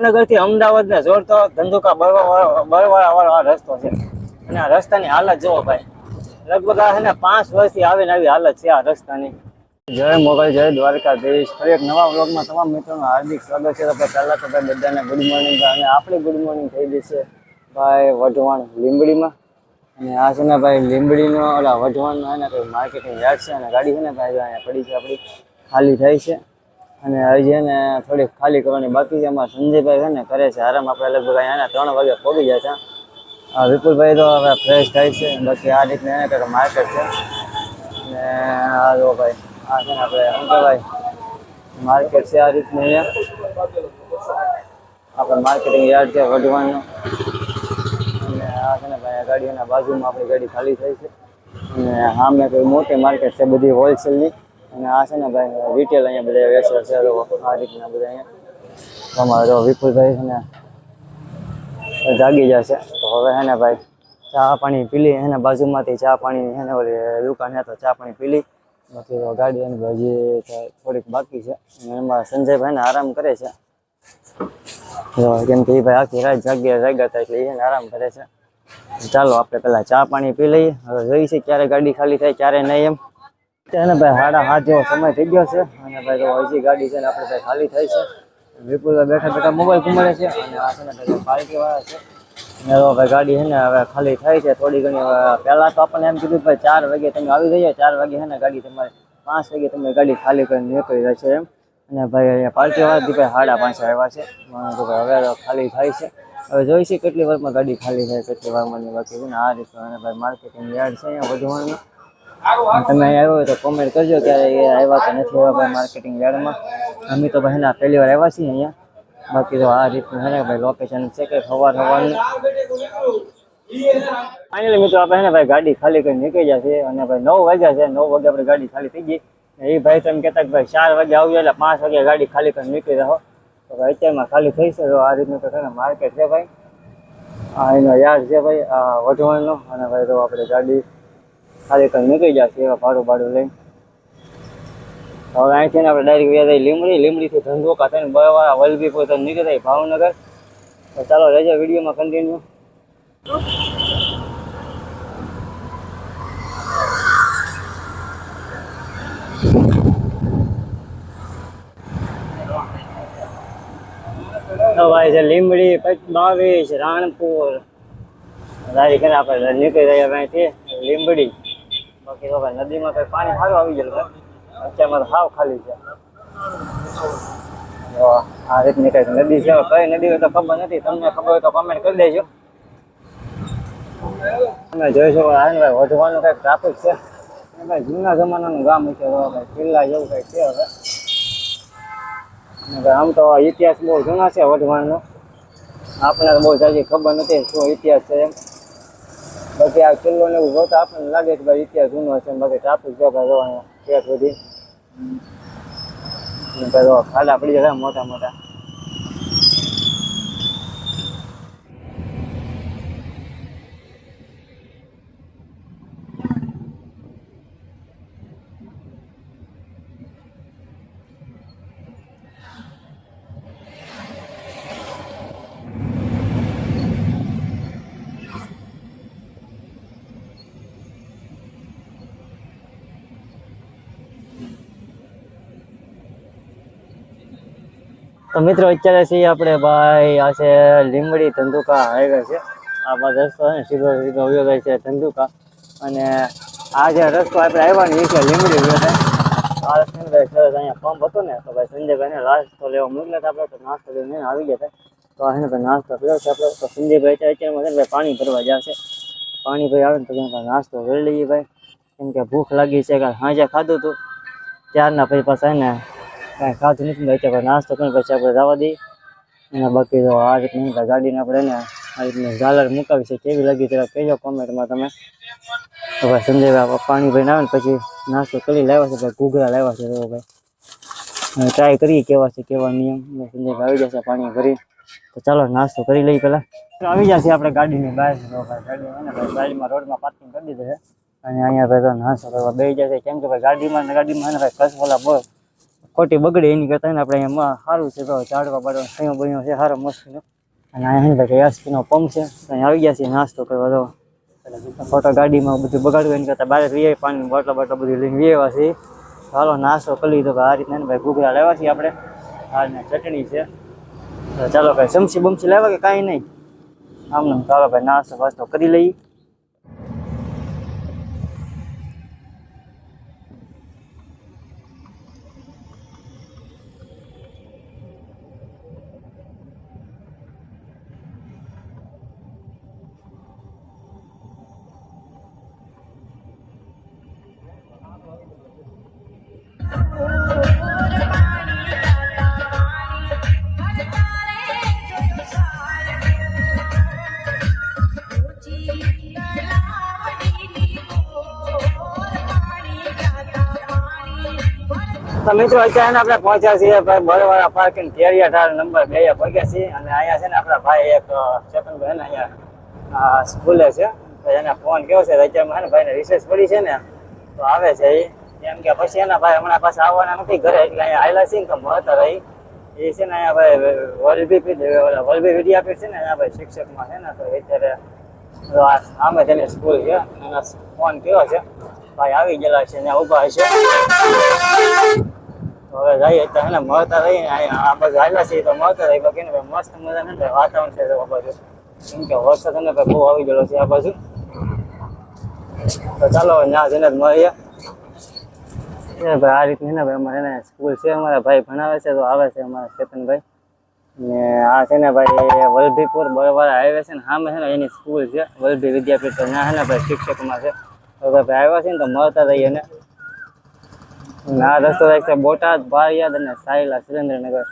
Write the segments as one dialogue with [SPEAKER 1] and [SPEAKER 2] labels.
[SPEAKER 1] ભાવનગરથી અમદાવાદ ને જોડતો ધંધુકા બરવાળા વાળો રસ્તો છે. અને આ રસ્તાની હાલત જોવો ભાઈ. લગભગ આ છે ને પાંચ વર્ષથી આવીને આવી હાલત છે આ રસ્તાની. જય મોગલ જય દ્વારકાધીશ. ફરી એક નવા વ્લોગમાં તમામ મિત્રોનું હાર્દિક સ્વાગત છે. તો પહેલા તો ભાઈ, બધાને ગુડ મોર્નિંગ અને આપણી ગુડ મોર્નિંગ થઈ જશે ભાઈ, વઢવાણ લીંબડીમાં. અને આ છે ને ભાઈ, લીંબડીનો, ઓલા વઢવાણનો એને કંઈ માર્કેટિંગ યાર્ડ છે. અને ગાડી છે ને ભાઈ અહીંયા પડી છે આપણી. ખાલી થઈ છે. અને હજી ને થોડીક ખાલી કરવાની બાકી છે. એમાં સંજયભાઈ છે ને કરે છે આરામ. આપણે લગભગ અહીંયા ત્રણ વાગે પહોંચી જાય છે. વિપુલભાઈ તો હવે ફ્રેશ થાય છે. બાકી આ રીતના એને કંઈક માર્કેટ છે. અને આ જો ભાઈ, આ છે ને આપણે શું કહેવાય? માર્કેટ છે આ રીતને અહીંયા. આપણે માર્કેટિંગ યાર્ડ છે વઢવાનું અને આ છે ને ભાઈ ગાડીઓના બાજુમાં આપણી ગાડી ખાલી થઈ છે. અને સામે કોઈ મોટી માર્કેટ છે બધી હોલસેલની અને આ છે ને ભાઈ રિટેલ અહીંયા બધા વેચે છે લોકો, આ રીતના બધા અહીંયા. તમારો વિપુલભાઈ છે ને જાગી જશે તો હવે હે ને ભાઈ, ચા પાણી પી લી એને બાજુમાંથી ચા પાણી એને ઓલી દુકાન તો ચા પાણી પી લી બાકી ગાડી એની હજી થોડીક બાકી છે. એમાં સંજયભાઈ ને આરામ કરે છે. કેમ કે એ ભાઈ આખી રાત જાગ્યા જાગ્યા હતા એટલે એને આરામ કરે છે. ચાલો, આપણે પહેલાં ચા પાણી પી લઈએ. હવે જોઈ ક્યારે ગાડી ખાલી થાય, ક્યારે નહીં એમ. તેને ભાઈ સાડા હાથ જેવો સમય થઈ ગયો છે. અને ભાઈ તો હજી ગાડી છે ને આપણે ભાઈ ખાલી થઈ છે. વિપુલ બેઠા બેઠા મોબાઈલ ઘુમાડે છે. અને આ છે ને ભાઈ પાર્ટી વાળા છે. અને તો ભાઈ ગાડી છે ને હવે ખાલી થઈ છે. થોડી ઘણી પહેલાં તો આપણને એમ કીધું ભાઈ ચાર વાગે તમે આવી જઈએ. ચાર વાગે છે ને ગાડી તમારે પાંચ વાગે તમે ગાડી ખાલી કરીને નીકળી જશે એમ. અને ભાઈ અહીંયા પાર્ટી વાળાથી ભાઈ સાડા પાંચ આવ્યા છે. તો ભાઈ હવે ખાલી થાય છે. હવે જોઈશે કેટલી વારમાં ગાડી ખાલી થાય, કેટલી વારમાં ની બાકી છે ને આ રીતે અને ભાઈ માર્કેટિંગ યાર્ડ છે અહીંયા વધવાનું તમે આવ્યો હોય તો કોમેન્ટ કરજો ક્યારે એ આવ્યા કે નથી આવ્યા ભાઈ માર્કેટિંગ યાર્ડમાં. અમે તો ભાઈ ના પહેલી વાર આવ્યા છીએ અહીંયા. બાકી તો આ રીતનું છે ને ભાઈ લોકેશન છે કે સવાર સવારનું ફાઇનલી મિત્રો, આપણે હેને ભાઈ ગાડી ખાલી કરી નીકળી જશે અને ભાઈ નવ વાગ્યા છે, નવ વાગે આપણે ગાડી ખાલી થઈ ગઈ. એ ભાઈ તમે કહેતા કે ભાઈ ચાર વાગે આવજો એટલે પાંચ વાગે ગાડી ખાલી કરી નીકળી રહો તો ભાઈ અત્યારમાં ખાલી થઈ છે. આ રીતનું તો છે માર્કેટ છે ભાઈ. આ એનો યાર છે ભાઈ, આ વઢવાણનો. અને ભાઈ તો આપણે ગાડી ખાલી કરી નીકળી જશે એવા ભાડું ભાડું લઈને. હવે અહીંથી ને આપણે ડાયરેક્ટ વ્યા જાય લીમડી, લીમડીથી ધંધોકા થઈને બરવાળા વલભી પોતે નીકળી જાય ભાવનગર. તો ચાલો રહેજો વિડીયોમાં કન્ટિન્યુ તો ભાઈ છે લીમડી પછી બાવીસ રાણપુર. તારીખે આપણે નીકળી રહ્યા અહીંથી લીમડી. બાકી ભાઈ, નદીમાં કઈ પાણી સારું આવી ગયેલું અત્યારમાં સાવ ખાલી છે. આ રીતની કંઈક નદી છે, કઈ નદી હોય તો ખબર નથી, તમને ખબર હોય તો કમેન્ટ કરી દેજો. તમે જોઈ શકો આ વધવાનું કંઈક ટ્રાફિક છે. ભાઈ, જૂના જમાનાનું ગામ છે કિલ્લા જેવું કંઈક છે હવે. આમ તો ઇતિહાસ બહુ જૂના છે વઢવાણનો આપણને તો બહુ જાજી ખબર નથી શું ઇતિહાસ છે એમ. બાકી આ કિલ્લો ને એવું જોતા આપણને લાગે કે ભાઈ ઇતિહાસ જૂનો છે બાકી ટ્રાફિક જો ભાઈ જો અહીંયા ત્યાં સુધી. અને ભાઈ જો ખાડા પડી જાય મોટા મોટા મિત્રો, અત્યારે છીએ આપણે ભાઈ, આ છે લીંબડી ધંધુકા હાઈવે છે. આ રસ્તો છે સીધો સીધો જાય છે ધંધુકા. અને આ જે રસ્તો આપણે આવ્યા ને, એ છે લીંબડી વયો જાય આ રસ્તાની સરસ અહીંયા પંપ હતો ને, તો ભાઈ સંજયભાઈને નાસ્તો લેવા મોકલ્યા હતા આપણે, તો નાસ્તો લઈને આવી ગયા તો. આ ભાઈ નાસ્તો કર્યો છે આપણે. તો સંજયભાઈ અત્યારે અત્યારમાં છે ભાઈ પાણી ભરવા જશે પાણી ભાઈ આવે ને તો નાસ્તો કરી લઈએ ભાઈ. કેમ કે ભૂખ લાગી છે કે સાંજે ખાધું હતું ત્યારના પછી પાછા ને કાંઈ ખાધું નથી, ને અત્યારે નાસ્તો કરીને પછી આપણે જવા દઈએ. અને બાકી તો આ રીતની ગાડીને આપણે ને આ રીતની ઝાલર મુકાવી છે, કેવી લાગી જરા કહેજો કોમેન્ટમાં તમે. તો ભાઈ સંજયભાઈ આપણે પાણી ભરીને આવે ને પછી નાસ્તો કરી લાવ્યા છે, ભાઈ ઘૂઘરા લાવ્યા છે તો ભાઈ. ટ્રાય કરીએ કેવા છે, કેવા નિયમ. ને સંજયભાઈ આવી જશે પાણી ભરી તો ચાલો નાસ્તો કરી લઈએ પહેલાં. આવી જશે આપણે ગાડીની બહાર. તો ભાઈ ગાડી હોય ને, ભાઈ ગાડીમાં રોડમાં પાર્કિંગ કરી દીધું છે. અને અહીંયા ભાઈ તો નાસ્તો કરવા બેસી જશે કેમ કે ભાઈ ગાડીમાં ને ગાડીમાં ને ભાઈ કસ બોલા બહુ ખોટી બગડે એની કરતાં આપણે એમાં સારું છે તો ઝાડવા બાડવા સંયો બન્યો છે, સારો મસ્ત અને અહીંયા છે એસપીનો પંપ છે અહીં આવી ગયા છીએ નાસ્તો કરવા તો. ખોટા ગાડીમાં બધું બગાડવું એની કરતાં બહાર વીએ પાણી બોટલો બોટલો બધું લઈને વીએવા છે ચાલો નાસ્તો કરી લીધો કે આ રીતના ભાઈ ઘૂઘરા લેવા છીએ આપણે. હાલને ચટણી છે. ચાલો ભાઈ, ચમચી બમસી લેવા કે કાંઈ નહીં? આમ ચાલો ભાઈ, નાસ્તો વાસ્તો કરી લઈએ. તો મિત્રો, અત્યારે આપણે પહોંચ્યા છીએ ભાઈ બળવાળા પાર્કિંગ કેરી અઢાર નંબર બે પગ્યા છીએ અને અહીંયા છે ને આપણા ભાઈ એક ચેતનભાઈ ને અહીંયા સ્કૂલે છે. એને ફોન કેવો છે. અત્યારમાં ને ભાઈને રિસર્ચ પડી છે ને, તો આવે છે એ. એમ કે પછી એના ભાઈ હમણાં પાસે આવવાના નથી ઘરે, એટલે અહીંયા આયલા છે કે મળતા રહી. એ છે ને અહીંયા ભાઈ વલભી વલભી વિદ્યાપીઠ છે ને, અહીંયા ભાઈ શિક્ષકમાં છે ને, તો અત્યારે તો આ તેની સ્કૂલ છે. એના ફોન કેવો છે. ભાઈ આવી ગયેલા છે ને ઊભા છે હવે જઈએ તો એને મળતા રહીને અહીંયા આ બાજુ આવેલા છીએ તો મળતા રહી. બાકી ને ભાઈ મસ્ત મજા ને વાતાવરણ છે આ બાજુ. કેમ કે વરસાદ ને ભાઈ બહુ આવી ગયેલો છે આ બાજુ. તો ચાલો ત્યાં જઈને જ મળીએ. એ ભાઈ આ રીતની ને ભાઈ અમારે એને સ્કૂલ છે, અમારા ભાઈ ભણાવે છે, તો આવે છે અમારા ચેતનભાઈ ને આ છે ને ભાઈ વલભીપુર બળવાળા હાઈવે છે ને, સામે છે ને એની સ્કૂલ છે, વલભી વિદ્યાપીઠ. તો ત્યાં છે ભાઈ શિક્ષકમાં છે. ભાઈ આવ્યા છે ને તો મળતા રહીએ ને. આ રસ્તો જાય છે બોટાદ બારિયાદ અને સાયલા સુરેન્દ્રનગર.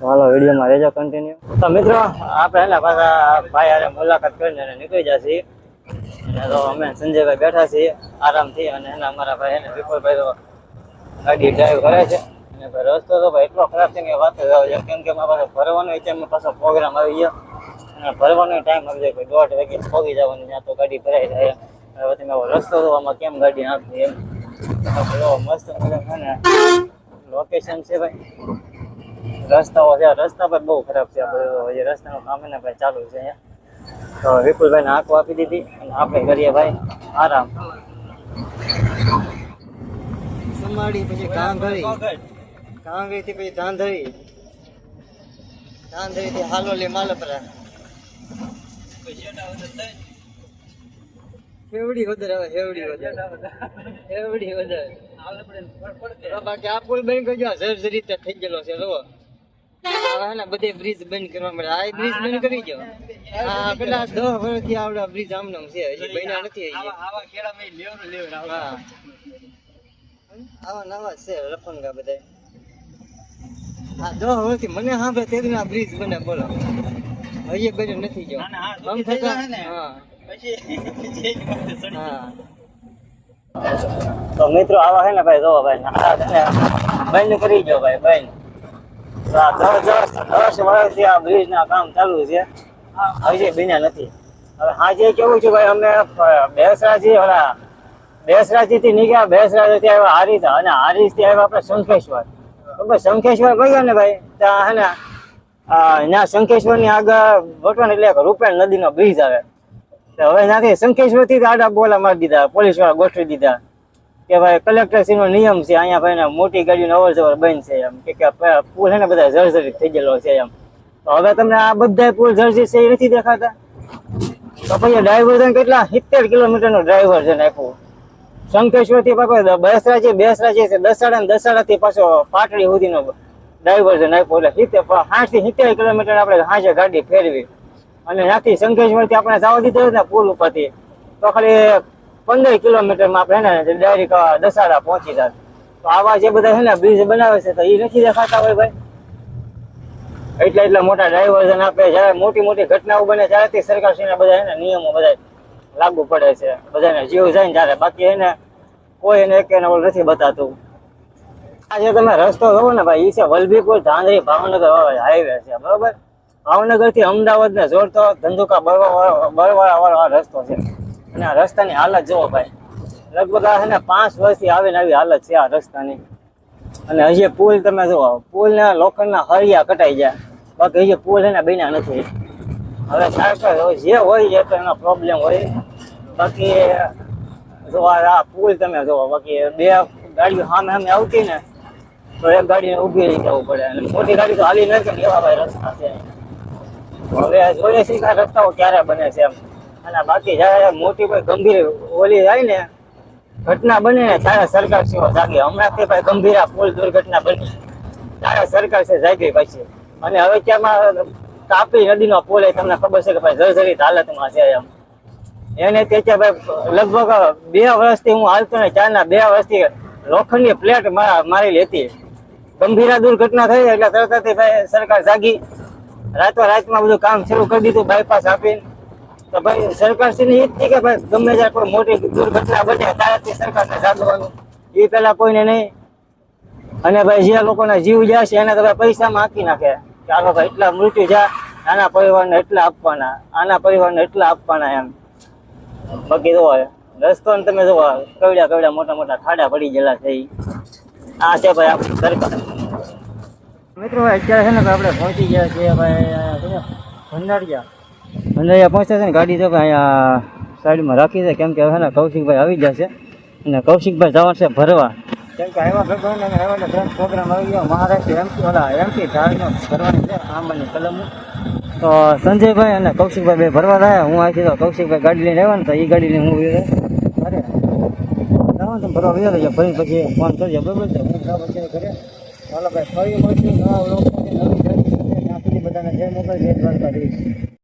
[SPEAKER 1] ચાલો વિડીયોમાં રહેજો કન્ટિન્યુ તો મિત્રો, આપણે એના પાછા ભાઈ હારે મુલાકાત કરીને નીકળી જશે અને તો અમે સંજયભાઈ બેઠા છીએ, આરામથી. અને એના અમારા ભાઈ એને વિપુલભાઈ તો ગાડી ડ્રાઈવ કરે છે. અને ભાઈ રસ્તો તો ભાઈ એટલો ખરાબ છે કે વાત જ કેમ કે મારા પાસે ભરવાનો ટાઈમ પાછો પ્રોગ્રામ આવી ગયો. અને ભરવાનો ટાઈમ આવી જાય ભાઈ દોઢ વાગે પહોંચી જવાનું ત્યાં તો ગાડી ભરાઈ જાય. હવે તમે રસ્તો તો આમાં કેમ ગાડી આપી એમ. લોકેશન છે ભાઈ. રસ્તાઓ છે. રસ્તા પણ બહુ ખરાબ છે આપણે રસ્તાનું કામ ને ભાઈ ચાલુ છે અહીંયા. તો વિપુલભાઈને આંખો આપી દીધી અને આપણે કરીએ ભાઈ આરામ. સમાડી પછી કાંગરી થી પછી ધાંધરી ધાંધરી થી હાલોલી માલપરા. હેવડી વધારે આવે હેવડી વધારે. હેવડી વધારે બાકી આ પુલ બંધ કરજો. જર્જરી રીતે થઈ ગયેલો છે જો હવે ને બધે બ્રિજ બંધ કરવા મળે. આ બ્રિજ બંધ કરી ગયો હા પેલા દસ વર્ષથી આવડા બ્રિજ આમનામ છે. હજી બન્યા નથી હા. આવા નવા છે રફંગા બધા આ દસ વર્ષથી મને સાંભળે તે આ બ્રિજ બને બોલો. હજી બન્યું નથી ગયો આમ થતા હા. તો મિત્રો આવા છે ને ભાઈ જો ભાઈ ને બંધ કરી જો ભાઈ, બંધ. દસ વર્ષથી આ બ્રિજ ના કામ ચાલુ છે. હજી બન્યા નથી. હવે આજે કેવું છે ભાઈ, અમે બેસરાજી, ઓલા બેસરાજી નીકળ્યા બેસરાજી આવ્યા હારીજ અને હારીજ આવ્યા આપણે શંખેશ્વર. બરાબર શંખેશ્વર ગયા ને ભાઈ? ત્યાં હે ને શંખેશ્વરની આગળ વટવાન એટલે રૂપેણ નદીનો બ્રિજ આવે. હવે નાથી શંખેશ્વરથી આડા બોલા મારી દીધા પોલીસવાળા ગોઠવી દીધા. કે ભાઈ કલેક્ટર નો નિયમ છે, અહીંયા ભાઈ મોટી ગાડીનો અવર જવર બંધ છે એમ. કે પુલ છે ને, બધા જર્જરિત થઈ ગયેલો છે એમ. તો હવે તમને આ બધા પુલ જર્જરિત છે એ નથી દેખાતા? તો પછી ડ્રાઈવર કેટલા? સિત્તેર કિલોમીટર નો ડ્રાઈવર છે નાખ્યું શંકેશ્વરથી પાછો બેસરા છે બેસરા છે, દસાડા ને દસાડા થી પાછો પાટડી સુધીનો ડ્રાઈવર છે નાખ્યો એટલે સાઠથી સિત્તેર કિલોમીટર આપણે હાજર ગાડી ફેરવી. અને ત્યાંથી શંખેશ્વરથી આપણે જવા દીધો ને પુલ ઉપરથી. તો ખાલી પંદર કિલોમીટરમાં આપણે ને ડાયરેક્ટ દસાડા પહોંચી જાય. તો આવા જે બધા છે ને બ્રિજ બનાવે છે તો એ નથી દેખાતા હોય ભાઈ. એટલા એટલા મોટા ડાયવર્ઝન આપે. જ્યારે મોટી મોટી ઘટનાઓ બને ત્યારેથી સરકારશ્રીના બધા એને નિયમો બધા લાગુ પડે છે. બધાને જીવ જાય ને ત્યારે બાકી એને કોઈ એને એક એને નથી બતાતું. આ જે તમે રસ્તો જોવો ને ભાઈ એ છે વલભીપુર ધાંધરી ભાવનગર હાઈવે છે. બરોબર? ભાવનગરથી અમદાવાદ ને જોડતો ધંધુકા બળવાળા વાળો રસ્તો છે. અને આ રસ્તાની હાલત જોવો ભાઈ. લગભગ આ છે ને પાંચ વર્ષથી આવીને આવી હાલત છે આ રસ્તાની. અને હજી પુલ તમે જુઓ, પુલના લોખંડના હળિયા કટાઈ જાય. બાકી હજી પુલ એના બન્યા નથી. હવે સરકાર જે હોય એ તો એનો પ્રોબ્લેમ હોય. બાકી જો આ પુલ તમે જુઓ, બાકી બે ગાડીઓ સામે સામે આવતી ને, તો એક ગાડીને ઊભી રહી જવું પડે. અને મોટી ગાડી તો હાલી નથી ને એવા ભાઈ રસ્તા છે. હવે જોઈએ કે રસ્તાઓ ક્યારે બને છે એમ. અને બાકી જ્યારે મોટી કોઈ ગંભીર ઓલી જાય ને, ઘટના બને ને ત્યારે સરકાર સેવા જાગે. હમણાં તે ભાઈ ગંભીર આ પુલ દુર્ઘટના બની. ત્યારે સરકાર છે જાગી પછી. અને હવે ત્યાંમાં તાપી નદીનો પુલ એ તમને ખબર છે કે ભાઈ જર્જરિત હાલતમાં છે એમ. એને તે ભાઈ લગભગ બે વર્ષથી હું હાલતો ને ચારના બે વર્ષથી લોખંડની પ્લેટ મારેલી હતી. ગંભીર દુર્ઘટના થઈ એટલે તરત જ ભાઈ સરકાર જાગી. રાતો રાતમાં બધું કામ શરૂ કરી દીધું બાયપાસ આપીને. તો ભાઈ, સરકાર શ્રી એ જ કે ભાઈ, ગમે ત્યારે કોઈ મોટી દુર્ઘટના બને ત્યારથી સરકારને સાધવાનું એ પેલા કોઈને નહીં. અને ભાઈ, જે લોકોના જીવ છે, એને તો ભાઈ પૈસામાં આંકી નાખે. હાલો ભાઈ, એટલા મૃત્યુ જા આના પરિવારને એટલા આપવાના, આના પરિવારને એટલા આપવાના એમ. બાકી જો રસ્તો ને તમે જો કવડ્યા કવડ્યા મોટા મોટા ખાડા પડી ગયેલા છે આ છે ભાઈ સરકાર. મિત્રો, અત્યારે છે ને આપણે પહોંચી ગયા છીએ ભાઈ છે, ભંડારિયા. ભંડારિયા પહોંચ્યા છે ને, ગાડી તો અહીંયા સાઈડમાં રાખી છે. કેમ કે હવે છે ને કૌશિકભાઈ આવી જશે અને કૌશિકભાઈ જવા છે ભરવા. કેમ કે આવ્યા ભગવાન અને આવ્યા ફ્રેન્ડ પ્રોગ્રામ આવી ગયો. મહારાષ્ટ્ર એમપી ઓલા એમપી ધારનો કરવાની છે, આમ અને કલમ તો સંજયભાઈ અને કૌશિકભાઈ બે ભરવા રહ્યા હું આથી તો કૌશિકભાઈ ગાડી લઈને આવ્યા ને, તો એ ગાડી લઈને હું અરે તમે ભરવા વ્યો ભરી પછી ફોન કરજો, બરાબર છે? હું ઘરે. ચાલો ભાઈ ફરી મળશું. નવા લોકો નવી સાથે ત્યાં સુધી બધાને જય મોકલ જય દ્વારકાધીશ.